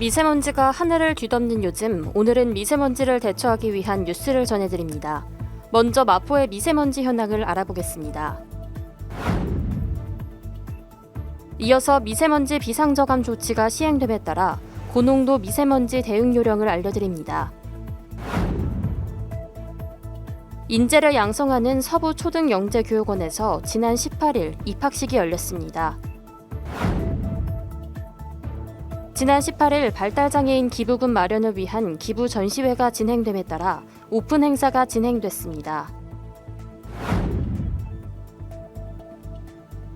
미세먼지가 하늘을 뒤덮는 요즘 오늘은 미세먼지를 대처하기 위한 뉴스를 전해드립니다. 먼저 마포의 미세먼지 현황을 알아보겠습니다. 이어서 미세먼지 비상저감 조치가 시행됨에 따라 고농도 미세먼지 대응 요령을 알려드립니다. 인재를 양성하는 서부 초등영재교육원에서 지난 18일 입학식이 열렸습니다. 지난 18일 발달장애인 기부금 마련을 위한 기부 전시회가 진행됨에 따라 오픈 행사가 진행됐습니다.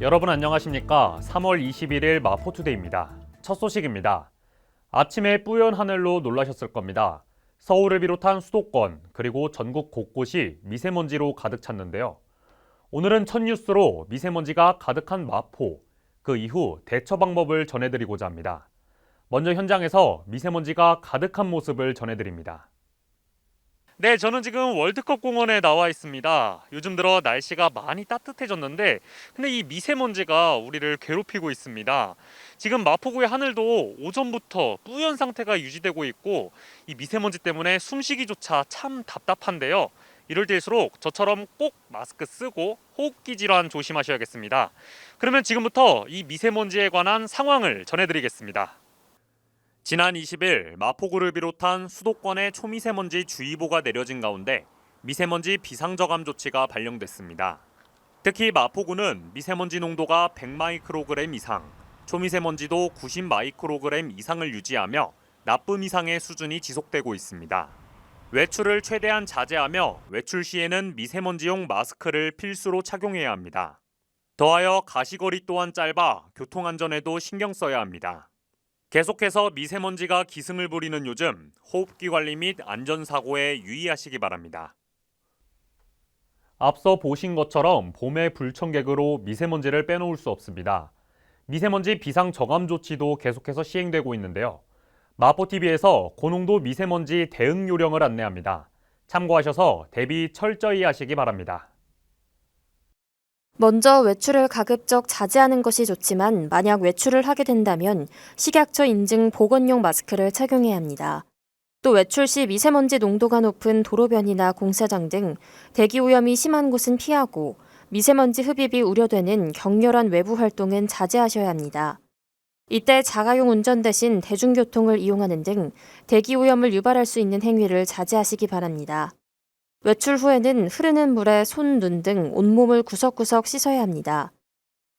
여러분 안녕하십니까? 3월 21일 마포투데이입니다. 첫 소식입니다. 아침에 뿌연 하늘로 놀라셨을 겁니다. 서울을 비롯한 수도권 그리고 전국 곳곳이 미세먼지로 가득 찼는데요. 오늘은 첫 뉴스로 미세먼지가 가득한 마포, 그 이후 대처 방법을 전해드리고자 합니다. 먼저 현장에서 미세먼지가 가득한 모습을 전해드립니다. 네, 저는 지금 월드컵 공원에 나와 있습니다. 요즘 들어 날씨가 많이 따뜻해졌는데, 근데 이 미세먼지가 우리를 괴롭히고 있습니다. 지금 마포구의 하늘도 오전부터 뿌연 상태가 유지되고 있고, 이 미세먼지 때문에 숨쉬기조차 참 답답한데요. 이럴 때일수록 저처럼 꼭 마스크 쓰고 호흡기 질환 조심하셔야겠습니다. 그러면 지금부터 이 미세먼지에 관한 상황을 전해드리겠습니다. 지난 20일 마포구를 비롯한 수도권에 초미세먼지 주의보가 내려진 가운데 미세먼지 비상저감 조치가 발령됐습니다. 특히 마포구는 미세먼지 농도가 100마이크로그램 이상, 초미세먼지도 90마이크로그램 이상을 유지하며 나쁨 이상의 수준이 지속되고 있습니다. 외출을 최대한 자제하며 외출 시에는 미세먼지용 마스크를 필수로 착용해야 합니다. 더하여 가시거리 또한 짧아 교통안전에도 신경 써야 합니다. 계속해서 미세먼지가 기승을 부리는 요즘 호흡기 관리 및 안전사고에 유의하시기 바랍니다. 앞서 보신 것처럼 봄의 불청객으로 미세먼지를 빼놓을 수 없습니다. 미세먼지 비상 저감 조치도 계속해서 시행되고 있는데요. 마포TV에서 고농도 미세먼지 대응 요령을 안내합니다. 참고하셔서 대비 철저히 하시기 바랍니다. 먼저 외출을 가급적 자제하는 것이 좋지만 만약 외출을 하게 된다면 식약처 인증 보건용 마스크를 착용해야 합니다. 또 외출 시 미세먼지 농도가 높은 도로변이나 공사장 등 대기 오염이 심한 곳은 피하고 미세먼지 흡입이 우려되는 격렬한 외부 활동은 자제하셔야 합니다. 이때 자가용 운전 대신 대중교통을 이용하는 등 대기 오염을 유발할 수 있는 행위를 자제하시기 바랍니다. 외출 후에는 흐르는 물에 손, 눈 등 온몸을 구석구석 씻어야 합니다.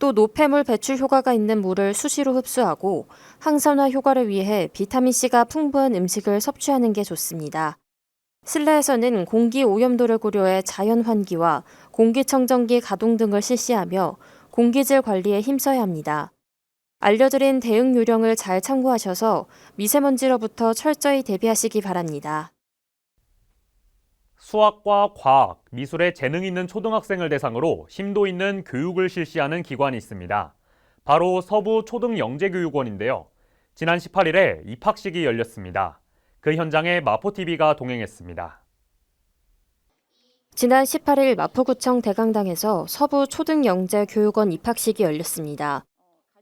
또 노폐물 배출 효과가 있는 물을 수시로 흡수하고 항산화 효과를 위해 비타민C가 풍부한 음식을 섭취하는 게 좋습니다. 실내에서는 공기 오염도를 고려해 자연 환기와 공기청정기 가동 등을 실시하며 공기질 관리에 힘써야 합니다. 알려드린 대응 요령을 잘 참고하셔서 미세먼지로부터 철저히 대비하시기 바랍니다. 수학과 과학, 미술에 재능 있는 초등학생을 대상으로 심도 있는 교육을 실시하는 기관이 있습니다. 바로 서부 초등영재교육원인데요. 지난 18일에 입학식이 열렸습니다. 그 현장에 마포TV가 동행했습니다. 지난 18일 마포구청 대강당에서 서부 초등영재 교육원 입학식이 열렸습니다.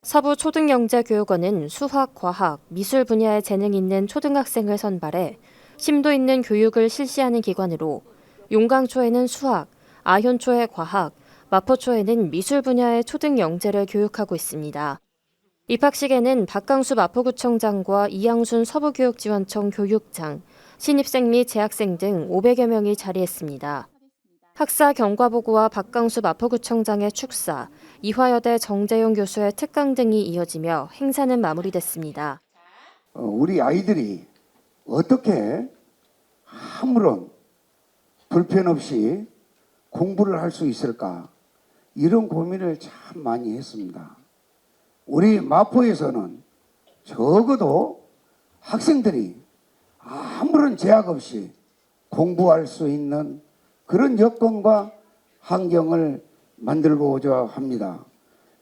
서부 초등영재 교육원은 수학, 과학, 미술 분야에 재능 있는 초등학생을 선발해 심도 있는 교육을 실시하는 기관으로 용강초에는 수학, 아현초에 과학, 마포초에는 미술 분야의 초등 영재를 교육하고 있습니다. 입학식에는 박강수 마포구청장과 이양순 서부교육지원청 교육장, 신입생 및 재학생 등 500여 명이 자리했습니다. 학사 경과보고와 박강수 마포구청장의 축사, 이화여대 정재용 교수의 특강 등이 이어지며 행사는 마무리됐습니다. 어, 우리 아이들이 어떻게 아무런 불편 없이 공부를 할 수 있을까 이런 고민을 참 많이 했습니다. 우리 마포에서는 적어도 학생들이 아무런 제약 없이 공부할 수 있는 그런 여건과 환경을 만들고자 합니다.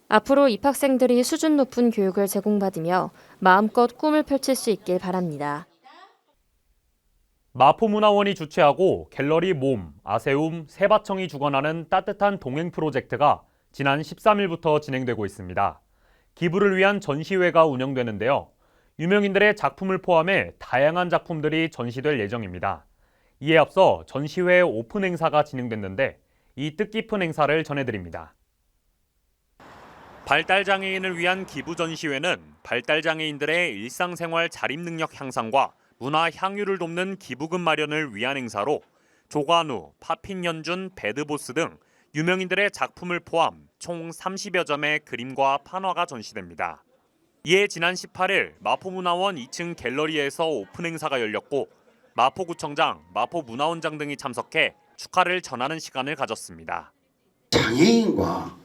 앞으로 입학생들이 수준 높은 교육을 제공받으며 마음껏 꿈을 펼칠 수 있길 바랍니다. 마포문화원이 주최하고 갤러리 몸, 아세움, 세바청이 주관하는 따뜻한 동행 프로젝트가 지난 13일부터 진행되고 있습니다. 기부를 위한 전시회가 운영되는데요. 유명인들의 작품을 포함해 다양한 작품들이 전시될 예정입니다. 이에 앞서 전시회 오픈 행사가 진행됐는데 이 뜻깊은 행사를 전해드립니다. 발달장애인을 위한 기부 전시회는 발달장애인들의 일상생활 자립 능력 향상과 문화 향유를 돕는 기부금 마련을 위한 행사로 조관우, 파핀연준, 배드보스 등 유명인들의 작품을 포함 총 30여 점의 그림과 판화가 전시됩니다. 이에 지난 18일 마포문화원 2층 갤러리에서 오픈 행사가 열렸고 마포구청장, 마포문화원장 등이 참석해 축하를 전하는 시간을 가졌습니다. 장애인과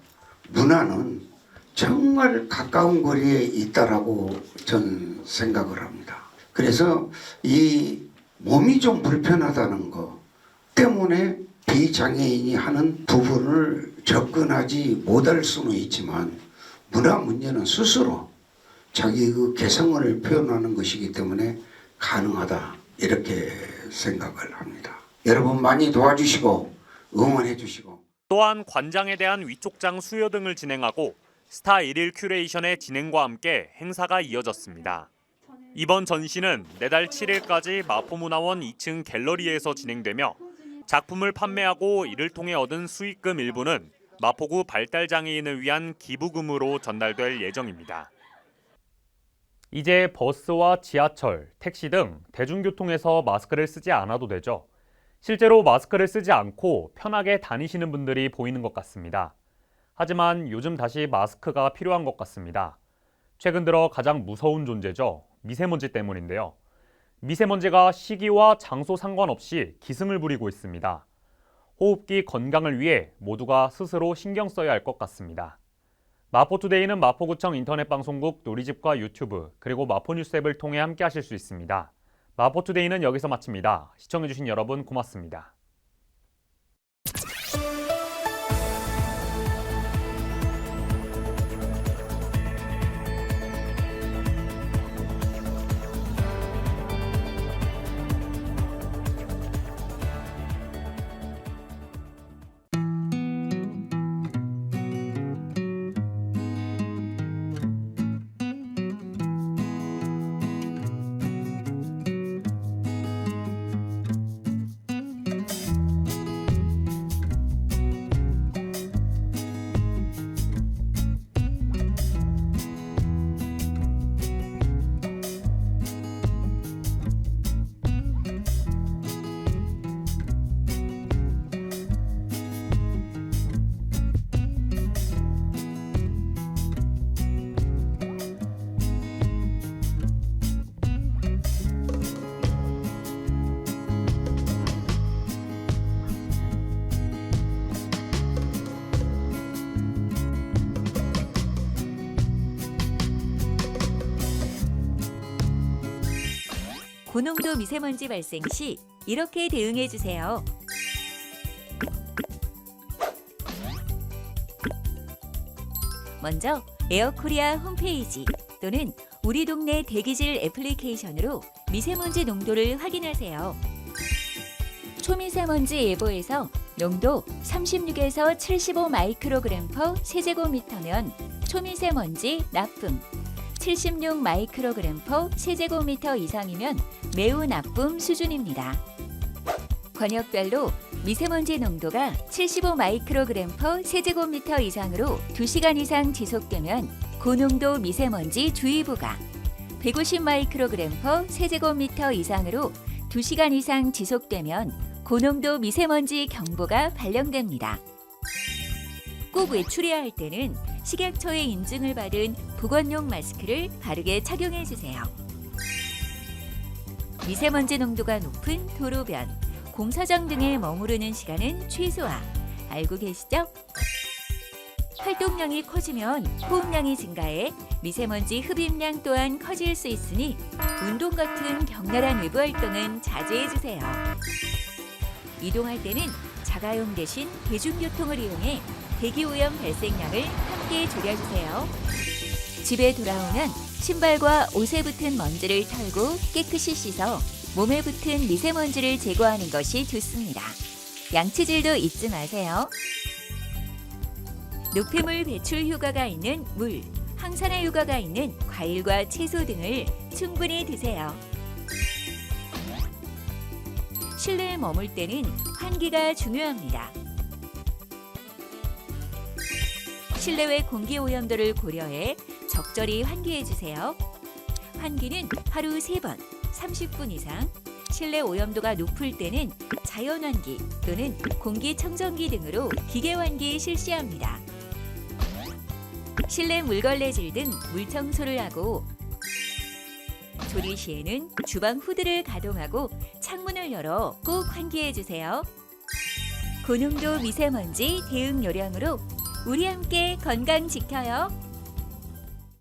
문화는 정말 가까운 거리에 있다라고 전 생각을 합니다. 그래서 이 몸이 좀 불편하다는 거 때문에 비장애인이 하는 부분을 접근하지 못할 수는 있지만 문화 문제는 스스로 자기 그 개성을 표현하는 것이기 때문에 가능하다 이렇게 생각을 합니다. 여러분 많이 도와주시고 응원해 주시고 또한 관장에 대한 위촉장 수여 등을 진행하고 스타 1일 큐레이션의 진행과 함께 행사가 이어졌습니다. 이번 전시는 내달 7일까지 마포문화원 2층 갤러리에서 진행되며 작품을 판매하고 이를 통해 얻은 수익금 일부는 마포구 발달장애인을 위한 기부금으로 전달될 예정입니다. 이제 버스와 지하철, 택시 등 대중교통에서 마스크를 쓰지 않아도 되죠. 실제로 마스크를 쓰지 않고 편하게 다니시는 분들이 보이는 것 같습니다. 하지만 요즘 다시 마스크가 필요한 것 같습니다. 최근 들어 가장 무서운 존재죠. 미세먼지 때문인데요. 미세먼지가 시기와 장소 상관없이 기승을 부리고 있습니다. 호흡기 건강을 위해 모두가 스스로 신경 써야 할 것 같습니다. 마포투데이는 마포구청 인터넷 방송국 놀이집과 유튜브 그리고 마포뉴스 앱을 통해 함께 하실 수 있습니다. 마포투데이는 여기서 마칩니다. 시청해주신 여러분 고맙습니다. 고농도 미세먼지 발생 시 이렇게 대응해 주세요. 먼저 에어코리아 홈페이지 또는 우리 동네 대기질 애플리케이션으로 미세먼지 농도를 확인하세요. 초미세먼지 예보에서 농도 36에서 75 마이크로그램 퍼 세제곱미터면 초미세먼지 나쁨, 76 마이크로그램 퍼 세제곱미터 이상이면 매우 나쁨 수준입니다. 권역별로 미세먼지 농도가 75 마이크로그램 퍼 세제곱미터 이상으로 2시간 이상 지속되면 고농도 미세먼지 주의보가 150 마이크로그램 퍼 세제곱미터 이상으로 2시간 이상 지속되면 고농도 미세먼지 경보가 발령됩니다. 꼭 외출해야 할 때는 식약처의 인증을 받은 보건용 마스크를 바르게 착용해 주세요. 미세먼지 농도가 높은 도로변, 공사장 등에 머무르는 시간은 최소화. 알고 계시죠? 활동량이 커지면 호흡량이 증가해 미세먼지 흡입량 또한 커질 수 있으니 운동 같은 격렬한 외부 활동은 자제해 주세요. 이동할 때는 자가용 대신 대중교통을 이용해 대기 오염 발생량을 함께 줄여주세요. 집에 돌아오면 신발과 옷에 붙은 먼지를 털고 깨끗이 씻어 몸에 붙은 미세먼지를 제거하는 것이 좋습니다. 양치질도 잊지 마세요. 노폐물 배출 효과가 있는 물, 항산화 효과가 있는 과일과 채소 등을 충분히 드세요. 실내에 머물 때는 환기가 중요합니다. 실내외 공기 오염도를 고려해 적절히 환기해 주세요. 환기는 하루 3번, 30분 이상, 실내 오염도가 높을 때는 자연 환기 또는 공기청정기 등으로 기계 환기 실시합니다. 실내 물걸레질 등 물청소를 하고 조리 시에는 주방 후드를 가동하고 창문을 열어 꼭 환기해 주세요. 고농도 미세먼지 대응 요령으로 우리 함께 건강 지켜요.